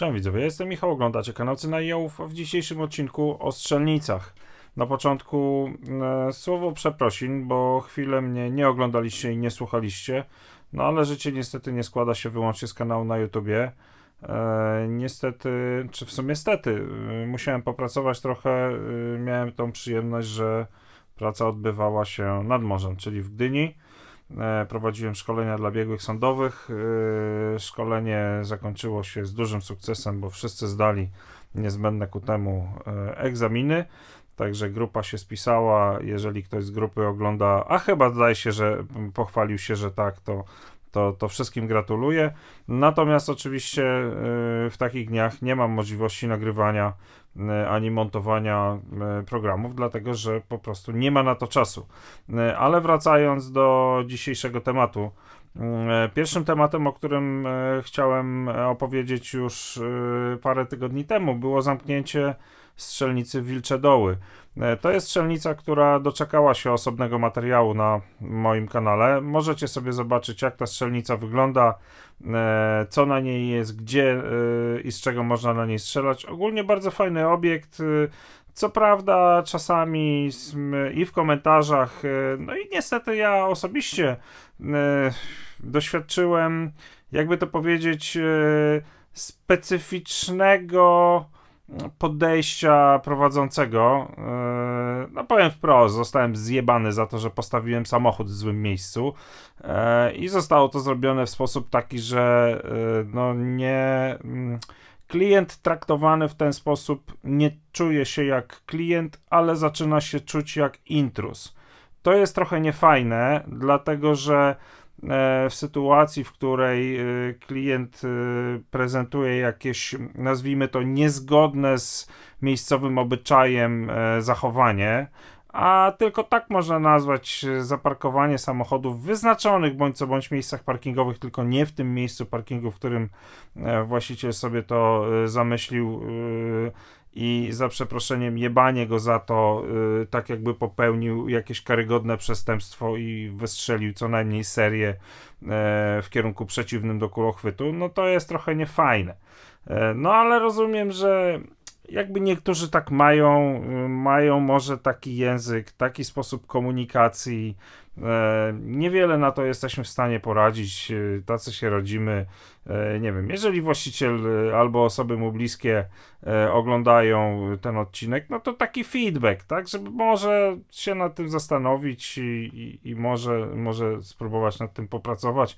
Cześć widzowie, jestem Michał, oglądacie kanał Cynajałów, a w dzisiejszym odcinku o strzelnicach. Na początku e, słowo przeprosin, bo chwilę mnie nie oglądaliście i nie słuchaliście, no ale życie niestety nie składa się wyłącznie z kanału na YouTubie. E, niestety, czy w sumie stety, e, musiałem popracować trochę, e, miałem tą przyjemność, że praca odbywała się nad morzem, czyli w Gdyni. E, Prowadziłem szkolenia dla biegłych sądowych. E, Szkolenie zakończyło się z dużym sukcesem, bo wszyscy zdali niezbędne ku temu e, egzaminy. Także grupa się spisała. Jeżeli ktoś z grupy ogląda, a chyba zdaje się, że pochwalił się, że tak, to, to, to wszystkim gratuluję. Natomiast oczywiście w takich dniach nie mam możliwości nagrywania ani montowania e, programów, dlatego że po prostu nie ma na to czasu. E, Ale wracając do dzisiejszego tematu. e, Pierwszym tematem, o którym e, chciałem e, opowiedzieć już e, parę tygodni temu, było zamknięcie strzelnicy Wilcze Doły. E, To jest strzelnica, która doczekała się osobnego materiału na moim kanale. Możecie sobie zobaczyć, jak ta strzelnica wygląda, e, co na niej jest, gdzie e, i z czego można na niej strzelać. Ogólnie bardzo fajny obiekt. Co prawda, czasami i w komentarzach, no i niestety ja osobiście doświadczyłem, jakby to powiedzieć, specyficznego podejścia prowadzącego. E, No powiem wprost, zostałem zjebany za to, że postawiłem samochód w złym miejscu E, i zostało to zrobione w sposób taki, że e, no nie mm, klient traktowany w ten sposób nie czuje się jak klient, ale zaczyna się czuć jak intruz. To jest trochę niefajne, dlatego że w sytuacji, w której e, klient e, prezentuje jakieś, nazwijmy to, niezgodne z miejscowym obyczajem e, zachowanie, a tylko tak można nazwać e, zaparkowanie samochodów w wyznaczonych bądź co bądź miejscach parkingowych, tylko nie w tym miejscu parkingu, w którym e, właściciel sobie to e, zamyślił e, i za przeproszeniem jebanie go za to, y, tak jakby popełnił jakieś karygodne przestępstwo i wystrzelił co najmniej serię e, w kierunku przeciwnym do kulochwytu, no to jest trochę niefajne. E, no ale rozumiem, że jakby niektórzy tak mają, mają może taki język, taki sposób komunikacji. E, Niewiele na to jesteśmy w stanie poradzić, y, tacy się rodzimy. E, Nie wiem, jeżeli właściciel albo osoby mu bliskie e, oglądają ten odcinek, no to taki feedback, tak, żeby może się nad tym zastanowić i, i, i może, może spróbować nad tym popracować.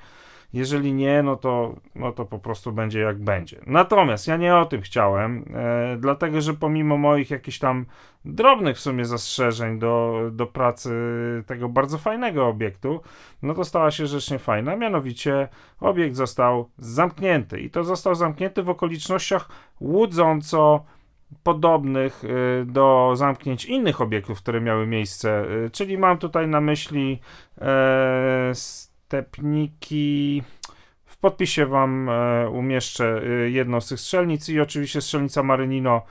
Jeżeli nie, no to, no to po prostu będzie jak będzie. Natomiast ja nie o tym chciałem, e, dlatego że pomimo moich jakichś tam drobnych w sumie zastrzeżeń do, do pracy tego bardzo fajnego obiektu, no to stała się rzecz niefajna. Mianowicie obiekt został zamknięty i to został zamknięty w okolicznościach łudząco podobnych y, do zamknięć innych obiektów, które miały miejsce. Y, Czyli mam tutaj na myśli e, stepniki. W podpisie Wam e, umieszczę y, jedną z tych strzelnic i oczywiście strzelnica Marynino,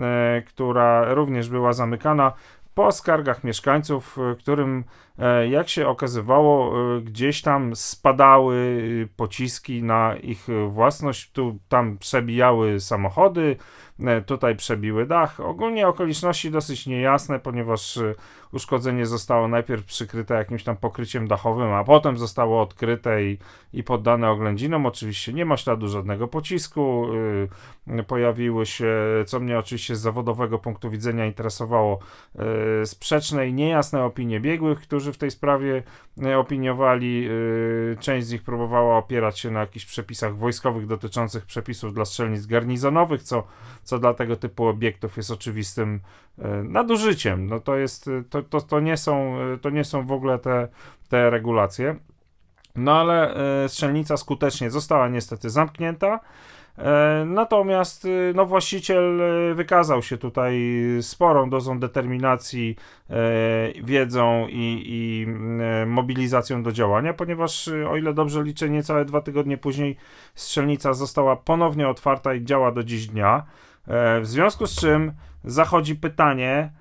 e, która również była zamykana po skargach mieszkańców, którym, e, jak się okazywało, y, gdzieś tam spadały y, pociski na ich własność, tu tam przebijały samochody, e, tutaj przebiły dach. Ogólnie okoliczności dosyć niejasne, ponieważ uszkodzenie zostało najpierw przykryte jakimś tam pokryciem dachowym, a potem zostało odkryte i, i poddane oględzinom. Oczywiście nie ma śladu żadnego pocisku. Pojawiły się, co mnie oczywiście z zawodowego punktu widzenia interesowało, sprzeczne i niejasne opinie biegłych, którzy w tej sprawie y, opiniowali. y, Część z nich próbowała opierać się na jakichś przepisach wojskowych dotyczących przepisów dla strzelnic garnizonowych, co, co dla tego typu obiektów jest oczywistym y, nadużyciem. No to jest, to, to, to, nie, są, to nie są w ogóle te, te regulacje. No ale strzelnica skutecznie została niestety zamknięta. E, Natomiast y, no, właściciel y, wykazał się tutaj sporą dozą determinacji, e, wiedzą i, i e, mobilizacją do działania, ponieważ y, o ile dobrze liczę, niecałe dwa tygodnie później strzelnica została ponownie otwarta i działa do dziś dnia. E, W związku z czym zachodzi pytanie,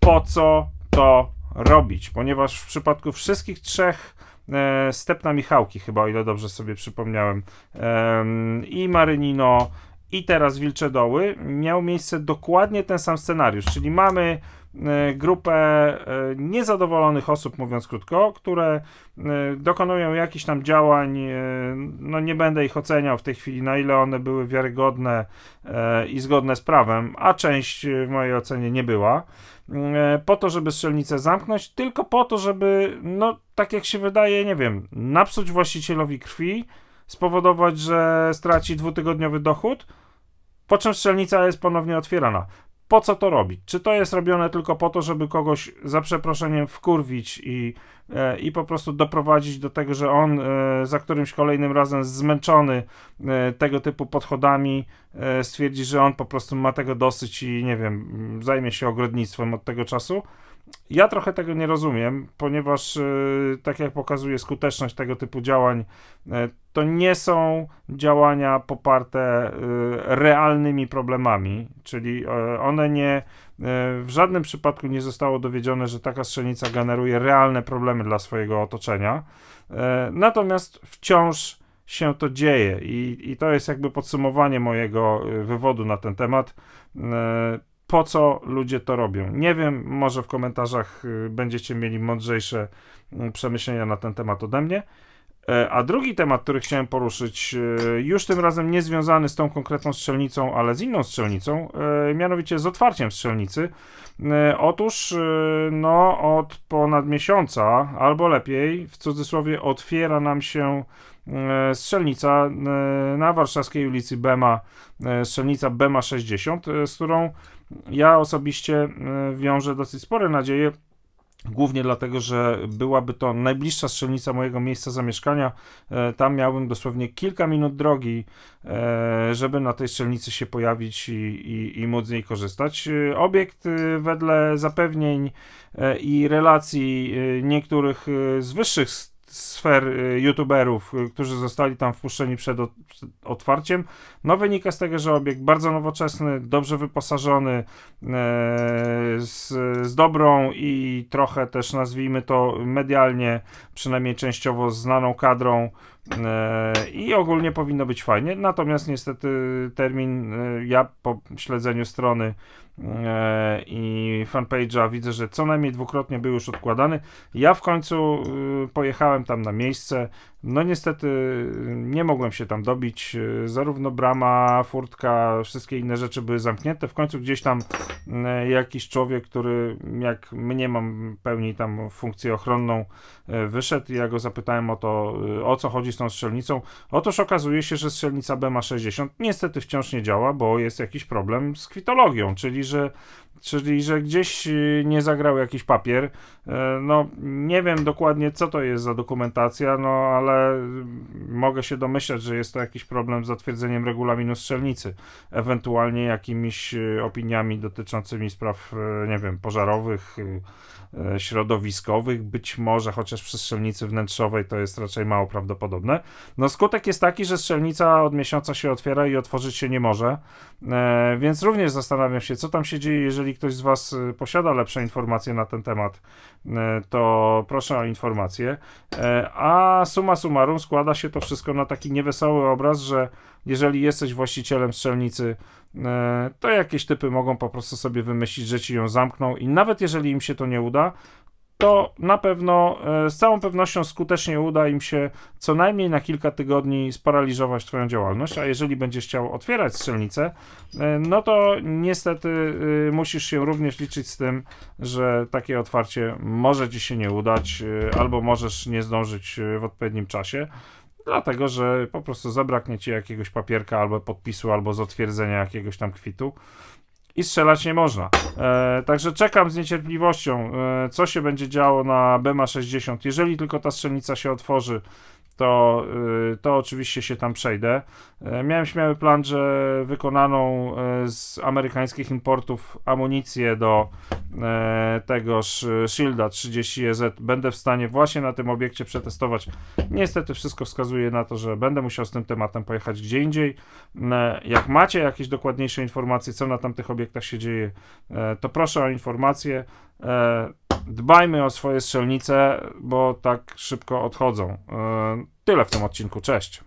po co to robić? Ponieważ w przypadku wszystkich trzech Stepna Michałki, chyba o ile dobrze sobie przypomniałem, em, i Marynino, i teraz Wilcze Doły. Miał miejsce dokładnie ten sam scenariusz, czyli mamy e, grupę e, niezadowolonych osób, mówiąc krótko, które e, dokonują jakichś tam działań, e, no nie będę ich oceniał w tej chwili, na ile one były wiarygodne e, i zgodne z prawem, a część e, w mojej ocenie nie była, e, po to, żeby strzelnicę zamknąć, tylko po to, żeby, no tak jak się wydaje, nie wiem, napsuć właścicielowi krwi, spowodować, że straci dwutygodniowy dochód, po czym strzelnica jest ponownie otwierana. Po co to robić? Czy to jest robione tylko po to, żeby kogoś za przeproszeniem wkurwić i, e, i po prostu doprowadzić do tego, że on e, za którymś kolejnym razem zmęczony e, tego typu podchodami e, stwierdzi, że on po prostu ma tego dosyć i nie wiem, zajmie się ogrodnictwem od tego czasu? Ja trochę tego nie rozumiem, ponieważ, e, tak jak pokazuje skuteczność tego typu działań, e, to nie są działania poparte e, realnymi problemami, czyli one nie, w żadnym przypadku nie zostało dowiedzione, że taka strzelnica generuje realne problemy dla swojego otoczenia. Natomiast wciąż się to dzieje i, i to jest jakby podsumowanie mojego wywodu na ten temat. Po co ludzie to robią? Nie wiem, może w komentarzach e, będziecie mieli mądrzejsze mm, przemyślenia na ten temat ode mnie. E, A drugi temat, który chciałem poruszyć, e, już tym razem nie związany z tą konkretną strzelnicą, ale z inną strzelnicą, e, mianowicie z otwarciem strzelnicy. E, Otóż, e, no, od ponad miesiąca, albo lepiej, w cudzysłowie, otwiera nam się strzelnica na warszawskiej ulicy Bema, strzelnica Bema 60, e, z którą ja osobiście e, wiążę dosyć spore nadzieje, Głównie dlatego, że byłaby to najbliższa strzelnica mojego miejsca zamieszkania. E, Tam miałbym dosłownie kilka minut drogi, e, żeby na tej strzelnicy się pojawić i, i, i móc z niej korzystać. Obiekt wedle zapewnień i relacji niektórych z wyższych sfer e, youtuberów, e, którzy zostali tam wpuszczeni przed ot- przed otwarciem, no wynika z tego, że obiekt bardzo nowoczesny, dobrze wyposażony, e, z, z dobrą i trochę też nazwijmy to medialnie, przynajmniej częściowo znaną kadrą i ogólnie powinno być fajnie. Natomiast niestety termin, e, ja po śledzeniu strony e, i fanpage'a widzę, że co najmniej dwukrotnie był już odkładany. Ja w końcu pojechałem tam na miejsce. No niestety nie mogłem się tam dobić. Zarówno brama, furtka, wszystkie inne rzeczy były zamknięte. W końcu gdzieś tam jakiś człowiek, który jak mnie mam pełni tam funkcję ochronną, wyszedł i ja go zapytałem o to, o co chodzi tą strzelnicą. Otóż okazuje się, że strzelnica B ma 60 niestety wciąż nie działa, bo jest jakiś problem z kwitologią, czyli że Czyli, że gdzieś y, nie zagrał jakiś papier. E, No, nie wiem dokładnie, co to jest za dokumentacja, no ale y, mogę się domyślać, że jest to jakiś problem z zatwierdzeniem regulaminu strzelnicy, ewentualnie jakimiś y, opiniami dotyczącymi spraw, nie wiem, pożarowych, środowiskowych, być może, chociaż przy strzelnicy wnętrzowej to jest raczej mało prawdopodobne. No, skutek jest taki, że strzelnica od miesiąca się otwiera i otworzyć się nie może. E, więc również zastanawiam się, co tam się dzieje, jeżeli ktoś z Was e, posiada lepsze informacje na ten temat, e, to proszę o informacje. E, a summa summarum składa się to wszystko na taki niewesoły obraz, że jeżeli jesteś właścicielem strzelnicy, e, to jakieś typy mogą po prostu sobie wymyślić, że ci ją zamkną i nawet jeżeli im się to nie uda, to na pewno e, z całą pewnością skutecznie uda im się co najmniej na kilka tygodni sparaliżować Twoją działalność, a jeżeli będziesz chciał otwierać strzelnicę, e, no to niestety y, musisz się również liczyć z tym, że takie otwarcie może Ci się nie udać, albo możesz nie zdążyć w odpowiednim czasie. Dlatego, że po prostu zabraknie ci jakiegoś papierka albo podpisu, albo zatwierdzenia jakiegoś tam kwitu i strzelać nie można. E, także czekam z niecierpliwością, e, co się będzie działo na Bema 60. Jeżeli tylko ta strzelnica się otworzy, to, y, to oczywiście się tam przejdę. E, Miałem śmiały plan, że wykonaną e, z amerykańskich importów amunicję do e, tegoż Shielda 30EZ będę w stanie właśnie na tym obiekcie przetestować. Niestety wszystko wskazuje na to, że będę musiał z tym tematem pojechać gdzie indziej. Jak macie jakieś dokładniejsze informacje, co na tamtych obiektach się dzieje, to proszę o informacje. E, Dbajmy o swoje strzelnice, bo tak szybko odchodzą. E, Tyle w tym odcinku. Cześć.